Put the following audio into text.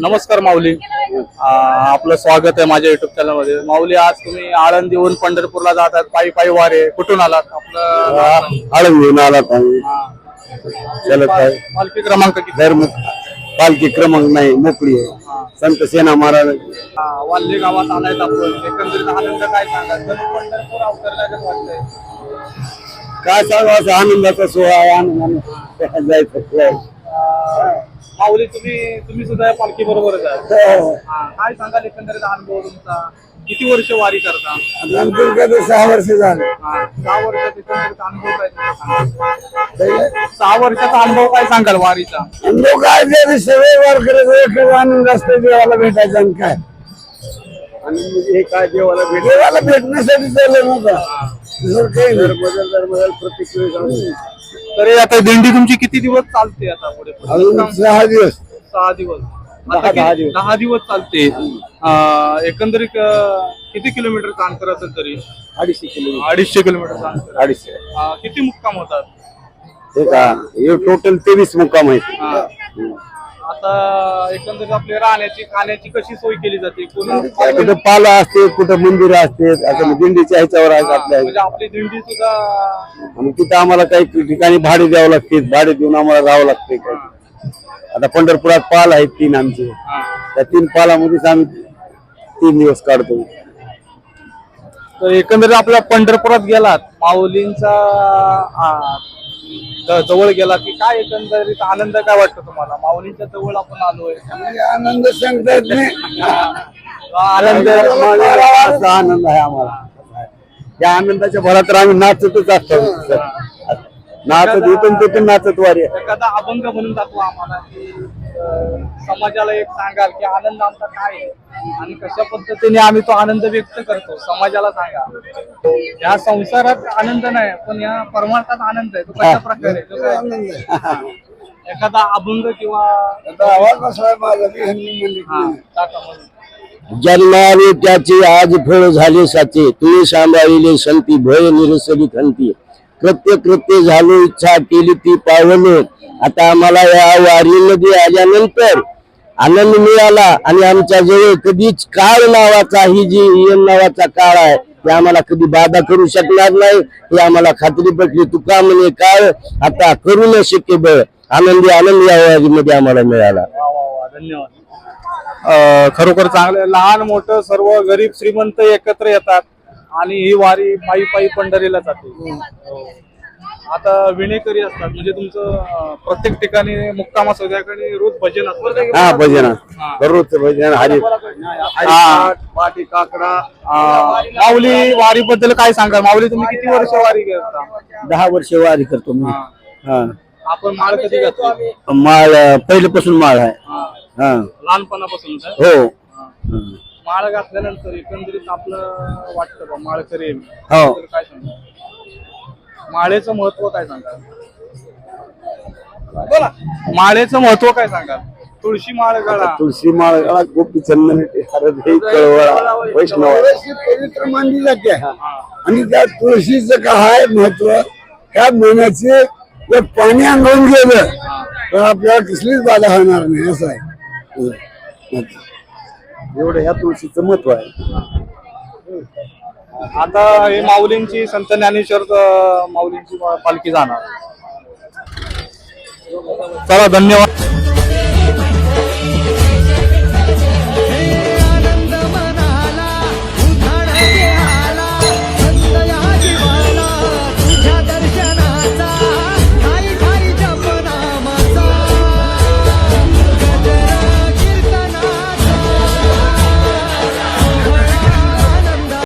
नमस्कार माऊली. आपलं स्वागत आहे माझ्या युट्यूब चॅनलमध्ये. माऊली आज तुम्ही आळंदीहून पंढरपूरला जातात पायी पायी वारे. कुठून आलात? आपलं आळंदीहून आलात आम्ही. चलत आहे पालखी क्रमांक किती? धर्म पालखी क्रमांक नाही मोकळी आहे. संत सेना महाराज. हा, वाल्हे गावात आलायत आपण. एकंदरीत आनंद काय सांगा पंढरपूर अवतरल्यागत वाटतंय. काय सांगू असं आनंदाचा सोहळा आहे. आनंदाने जायचं. माऊली तुम्ही तुम्ही सुद्धा या पालखी बरोबरच आहे हा, काय सांगाल एकंदरीत अनुभव तुमचा? किती वर्ष वारी करता? सहा वर्ष झाले. हा, सहा वर्षात एकंदरीत अनुभव काय तुमचा सांगाल? सहा वर्षाचा अनुभव काय सांगाल वारीचा? लोक काय? ते सगळे एकच आनंद असतो देवाला भेटायचा आणि काय? आणि हे काय देवाला भेट देवाला भेटण्यासाठी चाललं नव्हतं. दुसरं काही नाही. बदल दर बदल प्रत्येक वेळेस आम्ही- तरी आता दिंडी तुमची किती दिवस चालते आता पुढे अजून सहा दिवस. सहा दिवस. दहा- आता दहा दिवस. दहा दिवस चालते. अं, एकंदरीत अं, किती किलोमीटरचं अंतर असेल तरी? अडीचशे किलोमीटर. अडीचशे किलोमीटरचं अंतर अडीचशे. अं, किती मुक्काम होतात? हे का हे टोटल तेवीस मुक्काम आहेत. हा. आता एकंदरीत आपली राहण्याची खाण्याची कशी सोय केली जाते? पुन्हा कुठं पाला असते कुठं मंदिर असते आता दिंडीच्या ह्याच्यावर आहे आपल्या म्हणजे आपली दिंडी सुद्धा आणि तिथं आम्हाला काही ठिकाणी भाडे द्यावं लागते भाडे देऊन आम्हाला राहावं लागते. आता पंढरपुरात पाल आहेत तीन आमचे. त्या तीन पालामध्येच आम्ही तीन दिवस काढतो. तर एकंदरीत आपल्या पंढरपुरात गेलात माऊलींचा आ, जवळ गेला की काय एकंदरीत आनंद काय वाटतो तुम्हाला? माऊलींच्या जवळ आपण आलोय. आनंद सांगता येत नाही. आनंद असा आनंद आहे आम्हाला. त्या आनंदाच्या भरात आम्ही नाचतच असतो. नाचत इथून तिथून नाचत वारी एखादा अभंग म्हणून दाखवा आम्हाला. समाजाला एक सांगाल की आनंद आमचा काय आहे? आणि कशा पद्धतीने आम्ही तो आनंद व्यक्त करतो? समाजाला सांगा. या संसारात आनंद नाही पण या परमार्थात आनंद आहे. तो कशा प्रकारे तो काय? एखादा अभंग किंवा हा. जन्माने त्याचे आज फळ झाले साचे. तुम्ही सांभाळिले संती भय निरसली खंती. कृत्य कृत्य झालो इच्छा केली ती पावलो आता आम्हाला या वारीमध्ये आल्यानंतर आनंद मिळाला आणि आमच्या जवळ कधीच काळ नावाचा ही जी यम नावाचा काळ आहे ते आम्हाला कधी बाधा करू शकणार नाही. हे आम्हाला खात्री पटली तुका म्हणे काळ आता करू न शक्य बळ. आनंदी आनंद या वारीमध्ये आम्हाला मिळाला. धन्यवाद. खरोखर चांगलं लहान मोठं सर्व गरीब श्रीमंत एकत्र येतात. आणि ही वारी पायी पायी पंढरीला जाते. हो. आता विणेकरी असतात म्हणजे तुमचं प्रत्येक ठिकाणी मुक्काम असतो रोज भजन असतं हा भजन हा. दररोजचं भजन हरी हा. पाटी काकडा माऊली वारी बद्दल काय सांगा माऊली तुम्ही किती वर्ष वारी करता? दहा वर्ष वारी करतो मी. आपण माळ कधी घातली? माळ पहिल्यापासून माळ आहे. लहानपणापासून? हो. हा. माळ घातल्यानंतर एकंदरीत आपलं वाटतं बा माळ करेल हो. तर काय सांगा माळेचं महत्त्व काय सांगा बोला. माळेचं महत्त्व काय सांगा तुळशी माळ गळा. तुळशी माळ गळा गोपी चंदन हरद कळवळा वैष्णव. पवित्र मानली जाते. आणि त्या तुळशीचं काय महत्त्व? त्या महिन्याचे जर पाणी अंगवून गेलं तर आपल्याला कसलीच बाधा होणार नाही. असं आहे. एवढं ह्या तुळशीचं महत्त्व आहे. आता हे माऊलींची संत ज्ञानेश्वर अं, माऊलींची पालखी जाणार. चला धन्यवाद.